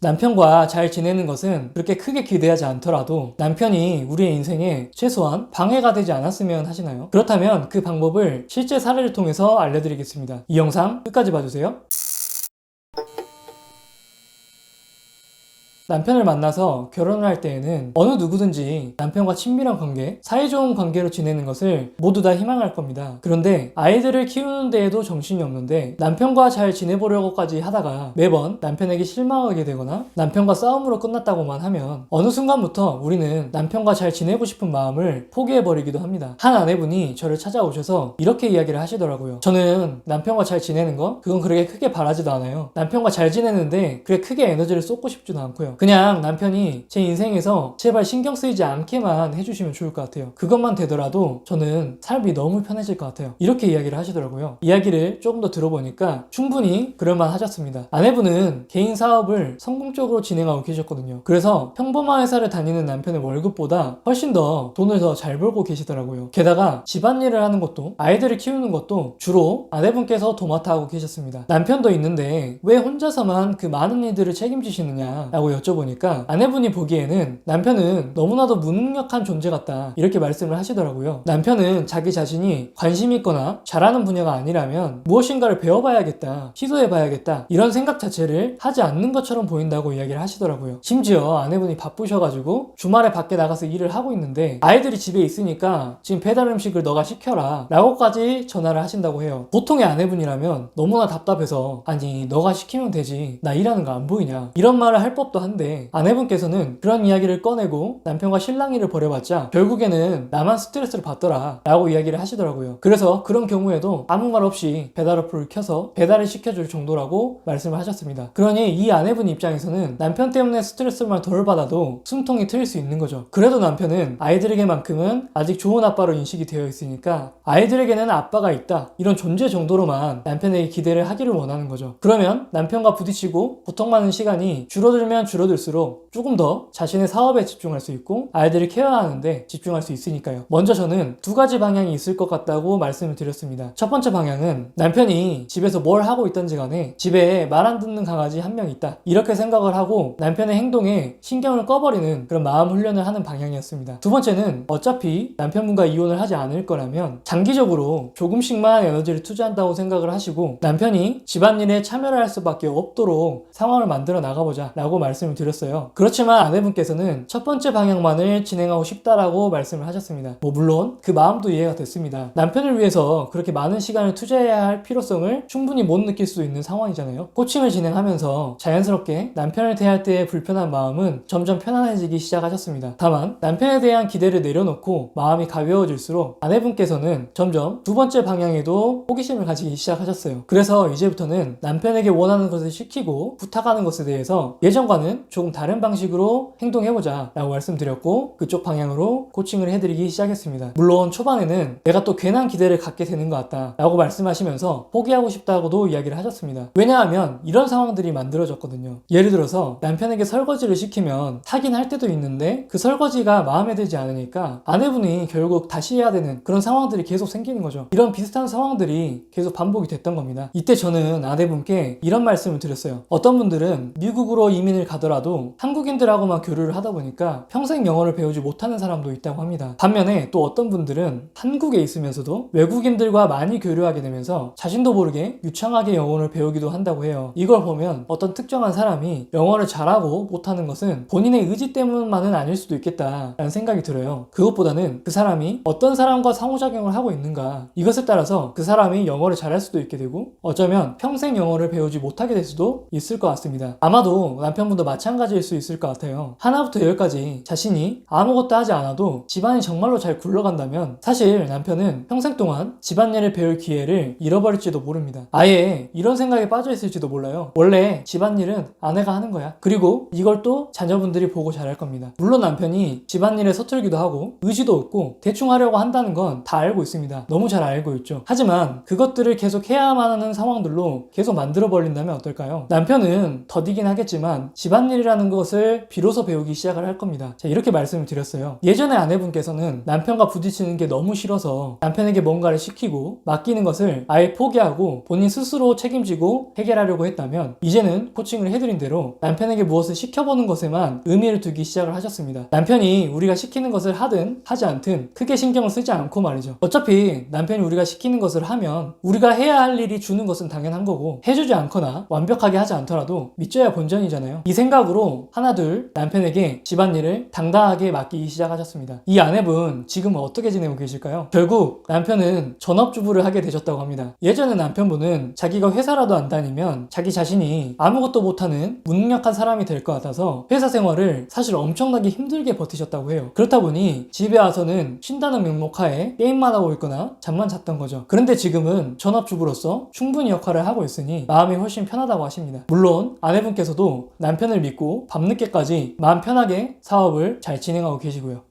남편과 잘 지내는 것은 그렇게 크게 기대하지 않더라도 남편이 우리의 인생에 최소한 방해가 되지 않았으면 하시나요? 그렇다면 그 방법을 실제 사례를 통해서 알려드리겠습니다. 이 영상 끝까지 봐주세요. 남편을 만나서 결혼을 할 때에는 어느 누구든지 남편과 친밀한 관계, 사이좋은 관계로 지내는 것을 모두 다 희망할 겁니다. 그런데 아이들을 키우는 데에도 정신이 없는데 남편과 잘 지내보려고까지 하다가 매번 남편에게 실망하게 되거나 남편과 싸움으로 끝났다고만 하면 어느 순간부터 우리는 남편과 잘 지내고 싶은 마음을 포기해버리기도 합니다. 한 아내분이 저를 찾아오셔서 이렇게 이야기를 하시더라고요. 저는 남편과 잘 지내는 거 그건 그렇게 크게 바라지도 않아요. 남편과 잘 지내는데 그렇게 크게 에너지를 쏟고 싶지도 않고요. 그냥 남편이 제 인생에서 제발 신경 쓰이지 않게만 해주시면 좋을 것 같아요. 그것만 되더라도 저는 삶이 너무 편해질 것 같아요. 이렇게 이야기를 하시더라고요. 이야기를 조금 더 들어보니까 충분히 그럴만 하셨습니다. 아내분은 개인 사업을 성공적으로 진행하고 계셨거든요. 그래서 평범한 회사를 다니는 남편의 월급보다 훨씬 더 돈을 더 잘 벌고 계시더라고요. 게다가 집안일을 하는 것도 아이들을 키우는 것도 주로 아내분께서 도맡아 하고 계셨습니다. 남편도 있는데 왜 혼자서만 그 많은 일들을 책임지시느냐라고 여쭤 보니까 아내분이 보기에는 남편은 너무나도 무능력한 존재 같다 이렇게 말씀을 하시더라고요. 남편은 자기 자신이 관심 있거나 잘하는 분야가 아니라면 무엇인가를 배워봐야겠다, 시도해봐야겠다 이런 생각 자체를 하지 않는 것처럼 보인다고 이야기를 하시더라고요. 심지어 아내분이 바쁘셔가지고 주말에 밖에 나가서 일을 하고 있는데 아이들이 집에 있으니까 지금 배달 음식을 너가 시켜라 라고까지 전화를 하신다고 해요. 보통의 아내분이라면 너무나 답답해서 아니 너가 시키면 되지 나 일하는 거 안 보이냐 이런 말을 할 법도 한데 아내분께서는 그런 이야기를 꺼내고 남편과 실랑이를 벌여봤자 결국에는 나만 스트레스를 받더라 라고 이야기를 하시더라고요. 그래서 그런 경우에도 아무 말 없이 배달 어플을 켜서 배달을 시켜줄 정도라고 말씀을 하셨습니다. 그러니 이 아내분 입장에서는 남편 때문에 스트레스만 덜 받아도 숨통이 트일 수 있는 거죠. 그래도 남편은 아이들에게만큼은 아직 좋은 아빠로 인식이 되어 있으니까 아이들에게는 아빠가 있다 이런 존재 정도로만 남편에게 기대를 하기를 원하는 거죠. 그러면 남편과 부딪히고 고통받는 시간이 줄어들면 줄어들 수록 조금 더 자신의 사업에 집중할 수 있고 아이들을 케어하는데 집중할 수 있으니까요. 먼저 저는 두 가지 방향이 있을 것 같다고 말씀을 드렸습니다. 첫 번째 방향은 남편이 집에서 뭘 하고 있던지 간에 집에 말 안 듣는 강아지 한 명 있다. 이렇게 생각을 하고 남편의 행동에 신경을 꺼버리는 그런 마음 훈련을 하는 방향이었습니다. 두 번째는 어차피 남편분과 이혼을 하지 않을 거라면 장기적으로 조금씩만 에너지를 투자한다고 생각을 하시고 남편이 집안일에 참여를 할 수밖에 없도록 상황을 만들어 나가보자 라고 말씀을 드렸어요. 그렇지만 아내분께서는 첫 번째 방향만을 진행하고 싶다라고 말씀을 하셨습니다. 뭐 물론 그 마음도 이해가 됐습니다. 남편을 위해서 그렇게 많은 시간을 투자해야 할 필요성을 충분히 못 느낄 수 있는 상황이잖아요. 코칭을 진행하면서 자연스럽게 남편을 대할 때의 불편한 마음은 점점 편안해지기 시작하셨습니다. 다만 남편에 대한 기대를 내려놓고 마음이 가벼워질수록 아내분께서는 점점 두 번째 방향에도 호기심을 가지기 시작하셨어요. 그래서 이제부터는 남편에게 원하는 것을 시키고 부탁하는 것에 대해서 예전과는 조금 다른 방식으로 행동해보자 라고 말씀드렸고 그쪽 방향으로 코칭을 해드리기 시작했습니다. 물론 초반에는 내가 또 괜한 기대를 갖게 되는 것 같다 라고 말씀하시면서 포기하고 싶다고도 이야기를 하셨습니다. 왜냐하면 이런 상황들이 만들어졌거든요. 예를 들어서 남편에게 설거지를 시키면 하긴 할 때도 있는데 그 설거지가 마음에 들지 않으니까 아내분이 결국 다시 해야 되는 그런 상황들이 계속 생기는 거죠. 이런 비슷한 상황들이 계속 반복이 됐던 겁니다. 이때 저는 아내분께 이런 말씀을 드렸어요. 어떤 분들은 미국으로 이민을 가더라도 한국인들하고만 교류를 하다 보니까 평생 영어를 배우지 못하는 사람도 있다고 합니다. 반면에 또 어떤 분들은 한국에 있으면서도 외국인들과 많이 교류하게 되면서 자신도 모르게 유창하게 영어를 배우기도 한다고 해요. 이걸 보면 어떤 특정한 사람이 영어를 잘하고 못하는 것은 본인의 의지 때문만은 아닐 수도 있겠다라는 생각이 들어요. 그것보다는 그 사람이 어떤 사람과 상호작용을 하고 있는가 이것에 따라서 그 사람이 영어를 잘할 수도 있게 되고 어쩌면 평생 영어를 배우지 못하게 될 수도 있을 것 같습니다. 아마도 남편분도 마찬가지 일 수 있을 것 같아요. 하나부터 열까지 자신이 아무것도 하지 않아도 집안이 정말로 잘 굴러간다면 사실 남편은 평생 동안 집안일을 배울 기회를 잃어버릴지도 모릅니다. 아예 이런 생각에 빠져 있을지도 몰라요. 원래 집안일은 아내가 하는 거야. 그리고 이걸 또 자녀분들이 보고 잘할 겁니다. 물론 남편이 집안일에 서툴기도 하고 의지도 없고 대충 하려고 한다는 건 다 알고 있습니다. 너무 잘 알고 있죠. 하지만 그것들을 계속 해야만 하는 상황들로 계속 만들어 버린다면 어떨까요? 남편은 더디긴 하겠지만 집안 일 집안일이라는 것을 비로소 배우기 시작을 할 겁니다. 자, 이렇게 말씀을 드렸어요. 예전에 아내분께서는 남편과 부딪히는 게 너무 싫어서 남편에게 뭔가를 시키고 맡기는 것을 아예 포기하고 본인 스스로 책임지고 해결하려고 했다면 이제는 코칭을 해드린 대로 남편에게 무엇을 시켜보는 것에만 의미를 두기 시작을 하셨습니다. 남편이 우리가 시키는 것을 하든 하지 않든 크게 신경을 쓰지 않고 말이죠. 어차피 남편이 우리가 시키는 것을 하면 우리가 해야 할 일이 주는 것은 당연한 거고 해주지 않거나 완벽하게 하지 않더라도 믿져야 본전이잖아요. 이 생각 으로 하나둘 남편에게 집안일을 당당하게 맡기기 시작하셨습니다. 이 아내분 지금은 어떻게 지내고 계실까요? 결국 남편은 전업주부를 하게 되셨다고 합니다. 예전에 남편분은 자기가 회사라도 안 다니면 자기 자신이 아무것도 못하는 무능력한 사람이 될 것 같아서 회사 생활을 사실 엄청나게 힘들게 버티셨다고 해요. 그렇다 보니 집에 와서는 쉰다는 명목하에 게임만 하고 있거나 잠만 잤던 거죠. 그런데 지금은 전업주부로서 충분히 역할을 하고 있으니 마음이 훨씬 편하다고 하십니다. 물론 아내분께서도 남편을 믿고 밤늦게까지 마음 편하게 사업을 잘 진행하고 계시고요.